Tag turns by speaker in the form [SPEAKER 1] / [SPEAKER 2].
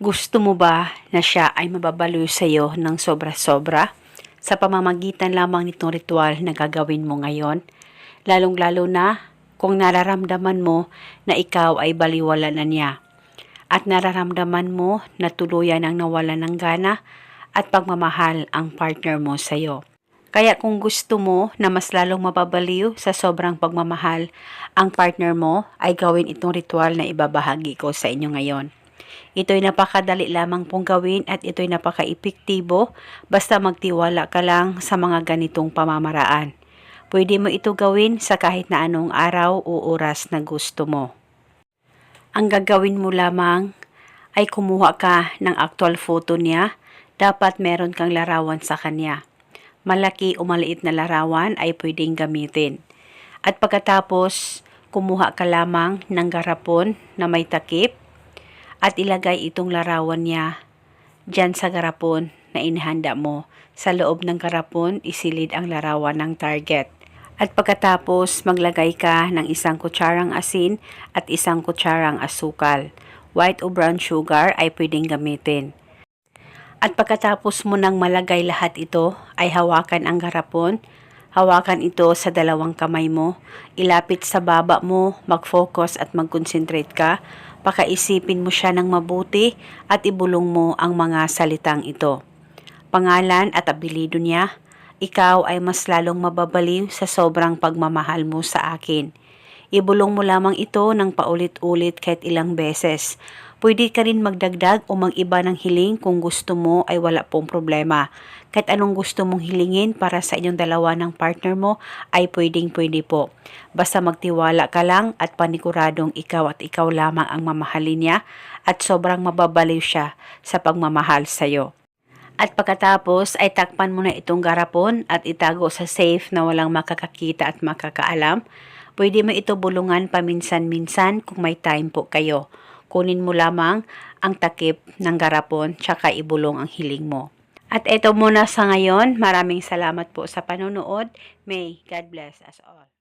[SPEAKER 1] Gusto mo ba na siya ay mababaliw sa iyo ng sobra-sobra sa pamamagitan lamang nitong ritual na gagawin mo ngayon? Lalong-lalo na kung nararamdaman mo na ikaw ay baliwala na niya at nararamdaman mo na tuluyan ang nawala ng gana at pagmamahal ang partner mo sa iyo. Kaya kung gusto mo na mas lalong mababaliw sa sobrang pagmamahal ang partner mo, ay gawin itong ritual na ibabahagi ko sa inyo ngayon. Ito'y napakadali lamang pong gawin at ito'y napaka-epektibo basta magtiwala ka lang sa mga ganitong pamamaraan. Pwede mo ito gawin sa kahit na anong araw o oras na gusto mo. Ang gagawin mo lamang ay kumuha ka ng actual photo niya. Dapat meron kang larawan sa kanya. Malaki o maliit na larawan ay pwedeng gamitin. At pagkatapos, kumuha ka lamang ng garapon na may takip at ilagay itong larawan niya dyan sa garapon na inihanda mo. Sa loob ng garapon, isilid ang larawan ng target. At pagkatapos, maglagay ka ng isang kutsarang asin at isang kutsarang asukal. White o brown sugar ay pwedeng gamitin. At pagkatapos mo nang malagay lahat ito, ay hawakan ang garapon. Hawakan ito sa dalawang kamay mo. Ilapit sa baba mo, mag-focus at mag-concentrate ka. Pakaisipin mo siya ng mabuti at ibulong mo ang mga salitang ito. Pangalan at abilido niya, ikaw ay mas lalong mababaliw sa sobrang pagmamahal mo sa akin. Ibulong mo lamang ito ng paulit-ulit kahit ilang beses. Pwede ka rin magdagdag o mag-iba ng hiling kung gusto mo ay wala pong problema. Kahit anong gusto mong hilingin para sa inyong dalawa ng partner mo ay pwedeng pwede po. Basta magtiwala ka lang at paniguradong ikaw at ikaw lamang ang mamahalin niya at sobrang mababaliw siya sa pagmamahal sa'yo. At pagkatapos ay takpan mo na itong garapon at itago sa safe na walang makakakita at makakaalam. Pwede mo ito bulungan paminsan-minsan kung may time po kayo. Kunin mo lamang ang takip ng garapon tsaka ibulong ang hiling mo. At ito muna sa ngayon. Maraming salamat po sa panonood. May God bless us all.